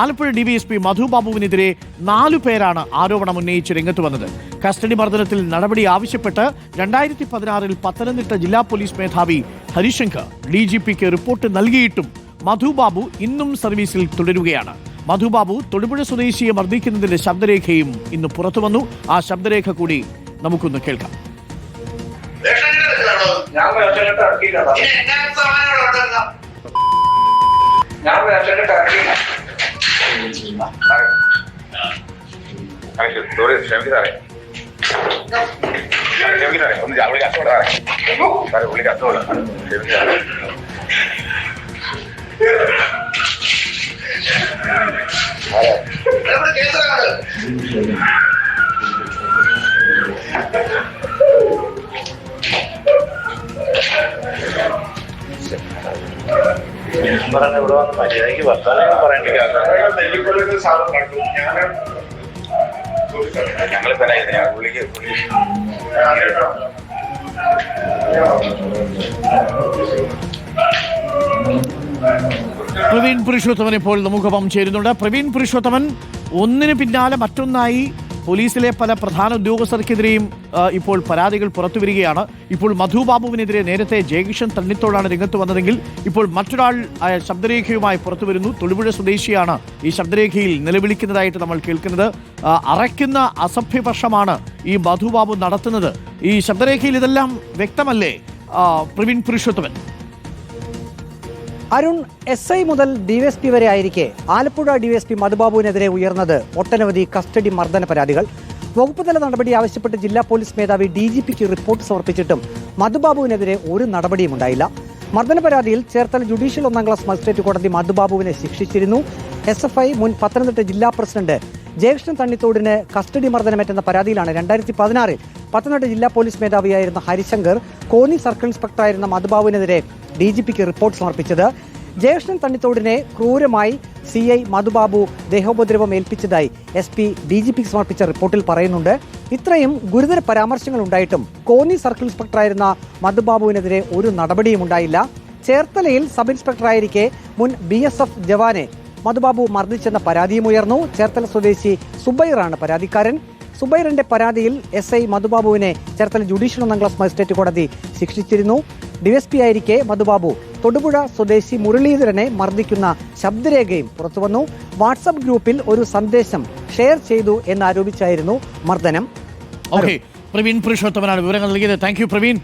Alappuzha DYSP മധുബാബുവിനെതിരെ നാലു പേരാണ് ആരോപണം ഉന്നയിച്ച് രംഗത്ത് വന്നത്. കസ്റ്റഡി മർദ്ദനത്തിൽ നടപടി ആവശ്യപ്പെട്ട് രണ്ടായിരത്തി പതിനാറിൽ പത്തനംതിട്ട ജില്ലാ പോലീസ് മേധാവി ഹരിശങ്കർ ഡി ജി പിക്ക് റിപ്പോർട്ട് നൽകിയിട്ടും മധുബാബു ഇന്നും സർവീസിൽ തുടരുകയാണ്. മധുബാബു തൊടുപുഴ സ്വദേശിയെ മർദ്ദിക്കുന്നതിന്റെ ശബ്ദരേഖയും ഇന്ന് പുറത്തു വന്നു. ആ ശബ്ദരേഖ കൂടി നമുക്കൊന്ന് കേൾക്കാം. ഞാൻ ഞാൻ Argentina. Thank you. പറഞ്ഞ ഇവിടെ വന്ന് മര്യാദയ്ക്ക് പറയണ്ടേ. പുള്ളിക്ക് പ്രവീൺ പുരുഷോത്തമൻ ഇപ്പോൾ നമുക്കൊപ്പം ചേരുന്നുണ്ട്. പ്രവീൺ പുരുഷോത്തമൻ ഒന്നിന് പിന്നാലെ മറ്റൊന്നായി പോലീസിലെ പല പ്രധാന ഉദ്യോഗസ്ഥർക്കെതിരെയും ഇപ്പോൾ പരാതികൾ പുറത്തു വരികയാണ് ഇപ്പോൾ മധുബാബുവിനെതിരെ നേരത്തെ ജയകിഷൻ തണ്ണിത്തോടാണ് രംഗത്ത് വന്നതെങ്കിൽ ഇപ്പോൾ മറ്റൊരാൾ ശബ്ദരേഖയുമായി പുറത്തു വരുന്നു തൊടുപുഴ സ്വദേശിയാണ് ഈ ശബ്ദരേഖയിൽ നിലവിളിക്കുന്നതായിട്ട് നമ്മൾ കേൾക്കുന്നത്. അറയ്ക്കുന്ന അസഭ്യപക്ഷമാണ് ഈ മധുബാബു നടത്തുന്നത്. ഈ ശബ്ദരേഖയിൽ ഇതെല്ലാം വ്യക്തമല്ലേ? പ്രവീൺ പുരുഷോത്തമൻ. അരുൺ എസ് ഐ മുതൽ ഡിവൈഎസ്പി വരെ ആയിരിക്കെ ആലപ്പുഴ ഡിവൈഎസ്പി മധുബാബുവിനെതിരെ ഉയർന്നത് ഒട്ടനവധി കസ്റ്റഡി മർദ്ദന പരാതികൾ. വകുപ്പുതല നടപടി ആവശ്യപ്പെട്ട് ജില്ലാ പോലീസ് മേധാവി ഡി ജി പിക്ക് റിപ്പോർട്ട് സമർപ്പിച്ചിട്ടും മധുബാബുവിനെതിരെ ഒരു നടപടിയും ഉണ്ടായില്ല. മർദ്ദന പരാതിയിൽ ചേർത്തല ജുഡീഷ്യൽ ഒന്നാം ക്ലാസ് മജിസ്ട്രേറ്റ് കോടതി മധുബാബുവിനെ ശിക്ഷിച്ചിരുന്നു. എസ് എഫ് ഐ മുൻ പത്തനംതിട്ട ജില്ലാ പ്രസിഡന്റ് ജയകൃഷ്ണൻ തണ്ണിത്തോടിന് കസ്റ്റഡി മർദ്ദനമേറ്റെന്ന പരാതിയിലാണ് രണ്ടായിരത്തി പതിനാറിൽ പത്തനംതിട്ട ജില്ലാ പോലീസ് മേധാവിയായിരുന്ന ഹരിശങ്കർ കോന്നി സർക്കിൾ ഇൻസ്പെക്ടറായിരുന്ന മധുബാബുവിനെതിരെ ഡി ജി പിക്ക് റിപ്പോർട്ട് സമർപ്പിച്ചത്. ജയകൃഷ്ണൻ തണ്ണിത്തോടിനെ ക്രൂരമായി സി ഐ മധുബാബു ദേഹോപദ്രവം ഏൽപ്പിച്ചതായി എസ് പി ഡി ജി പിക്ക് സമർപ്പിച്ച റിപ്പോർട്ടിൽ പറയുന്നുണ്ട്. ഇത്രയും ഗുരുതര പരാമർശങ്ങൾ ഉണ്ടായിട്ടും കോന്നി സർക്കിൾ ഇൻസ്പെക്ടറായിരുന്ന മധുബാബുവിനെതിരെ ഒരു നടപടിയും ഉണ്ടായില്ല. ചേർത്തലയിൽ സബ് ഇൻസ്പെക്ടറായിരിക്കെ മുൻ ബി എസ് എഫ് ജവാനെ മധുബാബു മർദ്ദിച്ചെന്ന പരാതിയും ഉയർന്നു. ചേർത്തല സ്വദേശി സുബൈറാണ് പരാതിക്കാരൻ. സുബൈറിന്റെ പരാതിയിൽ എസ് ഐ മധുബാബുവിനെ ചേർത്തല ജുഡീഷ്യൽ ഒന്നാം ക്ലാസ് മജിസ്ട്രേറ്റ് കോടതി ശിക്ഷിച്ചിരുന്നു. ഡിഎസ്പി ആയിരിക്കെ മധുബാബു തൊടുപുഴ സ്വദേശി മുരളീധരനെ മർദ്ദിക്കുന്ന ശബ്ദരേഖയും പുറത്തുവന്നു. വാട്സപ്പ് ഗ്രൂപ്പിൽ ഒരു സന്ദേശം ഷെയർ ചെയ്തു എന്നാരോപിച്ചായിരുന്നു മർദ്ദനം. പ്രവീൺ പുരുഷോത്തമനാണ് വിവരങ്ങൾ നൽകിയത്. Thank you Praveen.